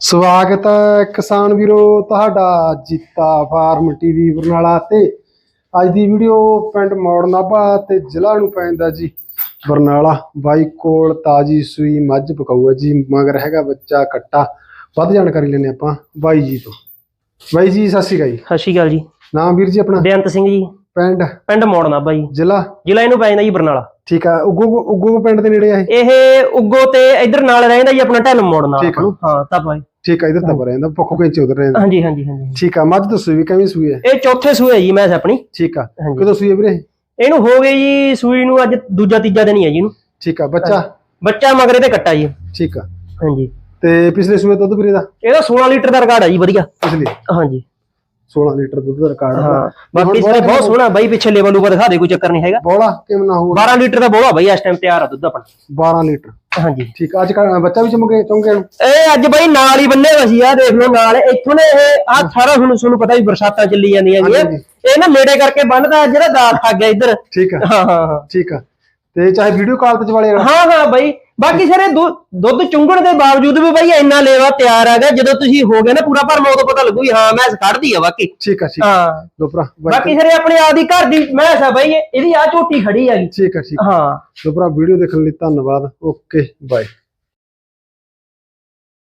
ਸਵਾਗਤ ਹੈ ਕਿਸਾਨ ਵੀਰੋ ਤੁਹਾਡਾ ਜੀਤਾ ਫਾਰਮ ਟੀਵੀ ਬਰਨਾਲਾ ਤੇ। ਅੱਜ ਦੀ ਵੀਡੀਓ ਪਿੰਡ ਮੌੜ ਨਾਭਾ ਤੇ ਜ਼ਿਲ੍ਹਾ ਨੂੰ ਪੈਂਦਾ ਜੀ ਬਰਨਾਲਾ। ਬਾਈ ਕੋਲ ਤਾਜੀ ਸੂਈ ਮੱਝ ਪਕਾਊ ਹੈ ਜੀ ਮਗਰ ਹੈਗਾ ਬੱਚਾ ਕੱਟਾ। ਵੱਧ ਜਾਣਕਾਰੀ ਲੈਣੇ ਆਪਾਂ ਬਾਈ ਜੀ ਤੋਂ। ਬਾਈ ਜੀ ਸਤਿ ਸ਼੍ਰੀ ਅਕਾਲ ਜੀ। ਸਤਿ ਸ਼੍ਰੀ ਅਕਾਲ ਜੀ। ਨਾਮ ਵੀਰ ਜੀ ਆਪਣਾ? ਬੇਅੰਤ ਸਿੰਘ ਜੀ। ਪਿੰਡ? ਪਿੰਡ ਮੋੜਨਾ ਬਾਈ। ਜ਼ਿਲ੍ਹਾ? ਜ਼ਿਲ੍ਹਾ ਇਹਨੂੰ ਪੈ ਜਾਂਦਾ ਜੀ ਬਰਨਾਲਾ। ਠੀਕ ਆ ਉਗੋ ਉਗੋ ਪਿੰਡ ਦੇ ਨੇੜੇ ਆ ਇਹ? ਇਹ ਉੱਗੋ ਤੇ ਇਧਰ ਨਾਲ ਰਹਿੰਦਾ ਜੀ ਆਪਣਾ ਢੱਲ ਮੋੜਨਾ ਠੀਕ ਆ। ਹਾਂ ਤਾਂ ਬਾਈ ਠੀਕ ਆ ਇਧਰ ਤਾਂ ਰਹਿੰਦਾ ਪੱਖੋ ਕੈਂਚੇ ਉਧਰ ਰਹਿੰਦਾ। ਹਾਂਜੀ ਹਾਂਜੀ ਹਾਂਜੀ। ਠੀਕ ਆ ਮੱਝ ਦੱਸੋ ਵੀ ਕਿਵੇਂ ਸੂਈ ਹੈ? ਇਹ ਚੌਥੇ ਸੂਏ ਜੀ ਮੈਸ ਆਪਣੀ। ਠੀਕ ਆ ਹਾਂਜੀ। ਕਦੋਂ ਸੂਈ ਹੈ ਵੀਰੇ? ਇਹਨੂੰ ਹੋ ਗਈ ਜੀ ਸੂਈ ਨੂੰ ਅੱਜ ਦੂਜਾ ਤੀਜਾ ਦਿਨ ਹੀ ਹੈ ਜੀ ਇਹਨੂੰ। ਠੀਕ ਆ ਬੱਚਾ? ਬੱਚਾ ਮਗਰੇ ਤੇ ਕੱਟਾ ਜੀ। ਠੀਕ ਆ। ਹਾਂਜੀ। ਤੇ ਪਿਛਲੇ ਸੂਏ ਦੁੱਧ ਵੀਰੇ ਦਾ? ਇਹਦਾ 16 ਲੀਟਰ ਦਾ ਰਿਕਾਰਡ ਹੈ ਜੀ ਵਧੀਆ। ਪਿਛਲੇ? ਹਾਂਜੀ। 16 ਲੀਟਰ ਦੁੱਧ ਦਾ ਰਿਕਾਰਡ ਹਾਂ ਬਾਕੀ ਸਾਰੇ ਬਹੁਤ ਸੋਹਣਾ ਬਾਈ ਪਿੱਛੇ ਲੈਵਲ ਉੱਪਰ ਦਿਖਾ ਦੇ ਕੋਈ ਚੱਕਰ ਨਹੀਂ ਹੈਗਾ। ਬੋਲਾ ਕਿਵੇਂ ਨਾ ਹੋਰ 12 ਲੀਟਰ ਦਾ ਬੋਲਾ ਬਾਈ ਇਸ ਟਾਈਮ ਤਿਆਰ ਆ ਦੁੱਧ ਆਪਣਾ। 12 ਲੀਟਰ। ਹਾਂਜੀ। ਠੀਕ ਆ ਅੱਜ ਕੱਲ੍ਹ ਬੱਚਾ ਵੀ ਚਮਕੇ ਚਮਕੇ ਨੂੰ? ਇਹ ਅੱਜ ਬਾਈ ਨਾਲ ਹੀ ਬੰਨੇ ਹੋਏ ਸੀ ਆ ਦੇਖ ਲਓ ਨਾਲ। ਇੱਥੋਂ ਨੇ ਇਹ ਆ ਸਾਰਾ ਤੁਹਾਨੂੰ ਤੁਹਾਨੂੰ ਪਤਾ ਵੀ ਬਰਸਾਤਾਂ ਚੱਲੀ ਜਾਂਦੀਆਂ ਗੀਆਂ ਹਾਂਜੀ। ਇਹ ਨਾ ਨੇੜੇ ਕਰਕੇ ਬੰਨਦਾ ਜਿਹੜਾ ਦਾਲ ਖਾ ਗਿਆ ਇੱਧਰ। ਠੀਕ ਆ। ਹਾਂ ਹਾਂ ਹਾਂ। ਠੀਕ ਆ। ਤੇ ਚਾਹੇ ਵੀਡੀਓ ਕਾਲ ਤੇ ਚਵਾਲੇ ਹਾਂ ਹਾਂ ਬਾਈ। ਬਾਕੀ ਸਾਰੇ ਦੁੱਧ ਚੁੰਗਣ ਦੇ ਬਾਵਜੂਦ ਵੀ ਬਾਈ ਇੰਨਾ ਲੇਵਾ ਤਿਆਰ ਹੈਗਾ ਜਦੋਂ ਤੁਸੀਂ ਹੋ ਗਏ ਨਾ ਪੂਰਾ ਭਰਮਾ ਉਦੋਂ ਪਤਾ ਲੱਗੂ ਵੀ ਹਾਂ ਮੈਂ ਕੱਢਦੀ ਆ ਬਾਕੀ। ਠੀਕ ਆ ਠੀਕ ਹਾਂ। ਦੋਪਰਾ ਬਾਕੀ ਸਾਰੇ ਆਪਣੇ ਆਪ ਦੀ ਘਰ ਦੀ ਮੈਸ ਆ ਬਾਈ ਇਹ- ਇਹਦੀ ਆ ਝੋਟੀ ਖੜੀ ਹੈਗੀ। ਠੀਕ ਆ ਠੀਕ ਹਾਂ। ਦੋਪਰਾ ਵੀਡੀਓ ਦੇਖਣ ਲਈ ਧੰਨਵਾਦ। Okay bye.